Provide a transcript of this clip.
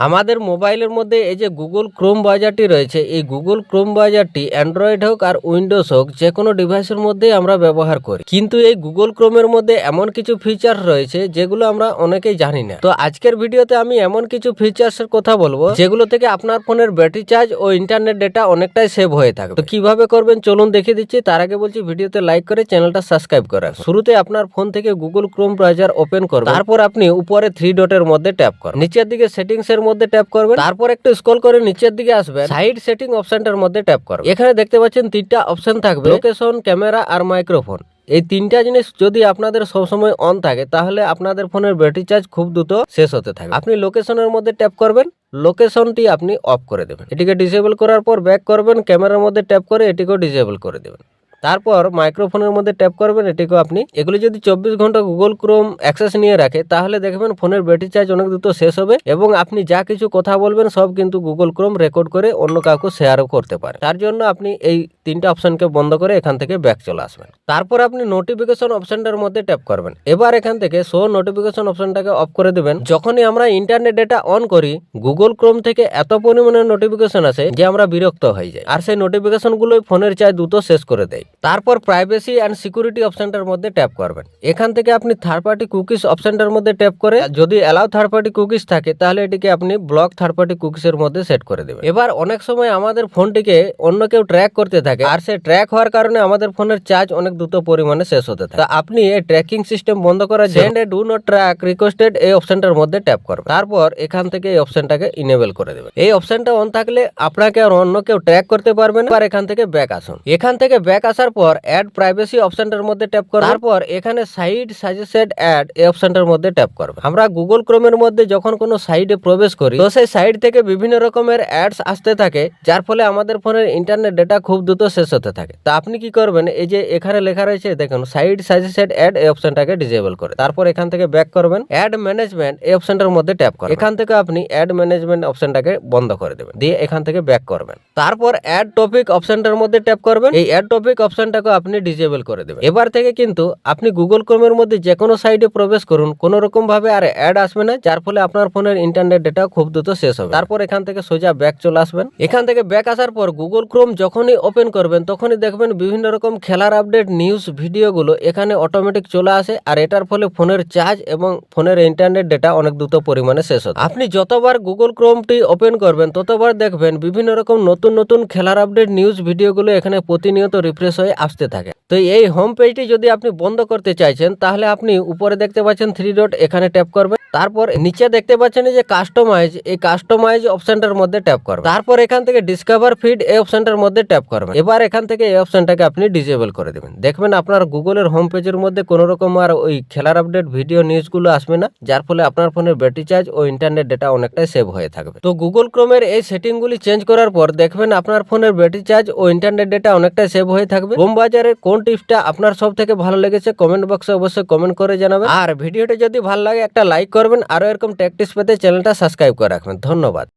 আমাদের মোবাইলের মধ্যে এই যে গুগল ক্রোম বাজারটি রয়েছে, এই গুগল ক্রোম বাজারটি অ্যান্ড্রয়েড হোক আর উইন্ডোজ হোক, যে কোনো ডিভাইসের মধ্যেই আমরা ব্যবহার করি। কিন্তু এই গুগল ক্রোমের মধ্যে এমন কিছু ফিচার রয়েছে, যেগুলো আমরা অনেকেই জানি না। তো আজকের ভিডিওতে আমি এমন কিছু ফিচার্সের কথা বলব, যেগুলো থেকে আপনার ফোনের ব্যাটারি চার্জ ও ইন্টারনেট ডেটা অনেকটাই সেভ হয়ে থাকে। তো কীভাবে করবেন চলুন দেখিয়ে দিচ্ছি, তার আগে বলছি ভিডিওতে লাইক করে চ্যানেলটা সাবস্ক্রাইব করে। শুরুতে আপনার ফোন থেকে গুগল ক্রোম ব্রাউজার ওপেন করবেন, তারপর আপনি উপরে থ্রি ডটের মধ্যে ট্যাপ করবেন। নিচের দিকে সেটিংস এর মধ্যে ট্যাপ করবেন। তারপর একটু স্ক্রল করে নিচের দিকে আসবেন। সাইড সেটিং অপশনটার মধ্যে ট্যাপ করবেন। এখানে দেখতে পাচ্ছেন তিনটা অপশন থাকবে। লোকেশন ক্যামেরা আর মাইক্রোফোন এই তিনটা জিনিস যদি আপনাদের সবসময় অন থাকে তাহলে আপনাদের ফোনের ব্যাটারি চার্জ খুব দ্রুত শেষ হতে থাকে আপনি লোকেশনের মধ্যে ট্যাপ করবেন। লোকেশনটি আপনি অফ করে দেবেন। এটিকে ডিসেবল করার পর ব্যাক করবেন। ক্যামেরার মধ্যে ট্যাপ করে এটিকেও ডিসেবল করে দেবেন। তারপর মাইক্রোফোনের মধ্যে ট্যাপ করবেন এটিকেও আপনি। এগুলি যদি চব্বিশ ঘণ্টা গুগল ক্রোম অ্যাক্সেস নিয়ে রাখে, তাহলে দেখবেন ফোনের ব্যাটারি চার্জ অনেক দ্রুত শেষ হবে এবং আপনি যা কিছু কথা বলবেন, সব কিন্তু গুগল ক্রোম রেকর্ড করে অন্য কাউকে শেয়ারও করতে পারে। তার জন্য আপনি এই তিনটা অপশনকে বন্ধ করে এখান থেকে ব্যাক চলে আসবেন। তারপর আপনি নোটিফিকেশন অপশনটার মধ্যে ট্যাপ করবেন। এবার এখান থেকে শো নোটিফিকেশন অপশনটাকে অফ করে দেবেন। যখনই আমরা ইন্টারনেট ডেটা অন করি, গুগল ক্রোম থেকে এত পরিমাণে নোটিফিকেশন আসে যে আমরা বিরক্ত হয়ে যাই। আর সেই নোটিফিকেশনগুলোই ফোনের চার্জ দ্রুত শেষ করে দেয়। তারপর প্রাইভেসি অ্যান্ড সিকিউরিটি অপশনটার মধ্যে ট্যাপ করবেন। এখান থেকে আপনি থার্ড পার্টি কুকিজ অপশনটার মধ্যে ট্যাপ করে যদি অ্যালাউ থার্ড পার্টি কুকিজ থাকে তাহলে এটিকে আপনি ব্লক থার্ড পার্টি কুকিজের মধ্যে সেট করে দেবেন। এবার অনেক সময় আমাদের ফোনটিকে অন্য কেউ ট্র্যাক করতে থাকে আর সে ট্র্যাক হওয়ার কারণে আমাদের ফোনের চার্জ অনেক দ্রুত পরিমাণে শেষ হতে থাকে। তা আপনি এই ট্র্যাকিং সিস্টেম বন্ধ করা করার জন্য ডু নট ট্র্যাক রিকোয়েস্টেড এই অপশনটার মধ্যে ট্যাপ করবেন। তারপর এখান থেকে এই অপশনটাকে ইনেবল করে দেবেন। এই অপশনটা অন থাকলে আপনাকে আর অন্য কেউ ট্র্যাক করতে পারবেন আর এখান থেকে ব্যাক আসুন। এখান থেকে ব্যাক আসার পর অ্যাড প্রাইভেসি অপশনটার মধ্যে ট্যাপ করবেন তারপর এখানে সাইড সাজেস্টেড অ্যাড এই অপশনটার মধ্যে ট্যাপ করবেন আমরা গুগল ক্রোমের মধ্যে যখন কোনো সাইডে প্রবেশ করি, তো সেই সাইড থেকে বিভিন্ন রকমের অ্যাডস আসতে থাকে, যার ফলে আমাদের ফোনের ইন্টারনেট ডেটা খুব দ্রুত শেষ হতে থাকে। তা আপনি কি করবেন? এই যে এখানে লেখা রয়েছে, দেখুন সাইড সাজেস্টেড অ্যাড এই অপশনটাকে ডিসেবল করে। তারপর এখান থেকে ব্যাক করবেন অ্যাড ম্যানেজমেন্ট এই অপশনটার মধ্যে ট্যাপ করবেন। এখান থেকে আপনি অ্যাড ম্যানেজমেন্ট অপশনটাকে বন্ধ করে দেবেন। দিয়ে এখান থেকে ব্যাক করবেন। তারপর অ্যাড টপিক অপশনটার মধ্যে ট্যাপ করবেন। এই অ্যাড টপিক অপশনটাকে আপনি ডিসেবল করে দেবেন। এবার থেকে কিন্তু আপনি গুগল ক্রোমের মধ্যে যে কোনো সাইডে প্রবেশ করুন কোনো রকম ভাবে আর অ্যাড আসবে না, যার ফলে আপনার ফোনের ইন্টারনেট ডেটা খুব দ্রুত শেষ হবে। তারপর এখান থেকে সোজা ব্যাক চলে আসবেন। এখান থেকে ব্যাক আসার পর গুগল ক্রোম যখনই ওপেন করবেন, তখনই দেখবেন বিভিন্ন রকম খেলার আপডেট নিউজ ভিডিওগুলো এখানে অটোমেটিক চলে আসে, আর এটার ফলে ফোনের চার্জ এবং ফোনের ইন্টারনেট ডেটা অনেক দ্রুত পরিমাণে শেষ হবে। আপনি যতবার গুগল ক্রোমটি ওপেন করবেন, ততবার দেখবেন বিভিন্ন রকম নতুন নতুন খেলার আপডেট নিউজ ভিডিওগুলো এখানে প্রতিনিয়ত রিফ্রেশ হয়ে। আসতে থাকে। তো এই হোম পেজটি যদি আপনি বন্ধ করতে চাইছেন, তাহলে আপনি উপরে দেখতে পাচ্ছেন থ্রি ডট এখানে ট্যাপ করবেন। তারপর নিচে দেখতে পাচ্ছেন যে কাস্টমাইজ এই কাস্টমাইজ অপশনটার মধ্যে ট্যাপ করবেন। তারপর এখান থেকে ডিসকভার ফিড এই অপশনটার মধ্যে ট্যাপ করবেন। এবার এখান থেকে এই অপশনটাকে আপনি ডিসেবল করে দেবেন। দেখবেন আপনার গুগলের হোম পেজের মধ্যে কোনো রকম আর ওই খেলার আপডেট ভিডিও নিউজগুলো আসবে না, যার ফলে আপনার ফোনের ব্যাটারি চার্জ ও ইন্টারনেট ডেটা অনেকটাই সেভ হয়ে থাকবে। তো গুগল ক্রোমের এই সেটিংগুলি চেঞ্জ করার পর দেখবেন আপনার ফোনের ব্যাটারি চার্জ ও ইন্টারনেট ডেটা অনেকটাই সেভ হয়ে থাকবে। হোম বাজারের কোন টিপসটা আপনার সব থেকে ভালো লেগেছে কমেন্ট বক্সে অবশ্যই কমেন্ট করে জানাবেন। আর ভিডিওটা যদি ভালো লাগে, একটা লাইক করবেন আরও এরকম ট্যাকটিস পেতে চ্যানেলটা সাবস্ক্রাইব করে রাখবেন। ধন্যবাদ।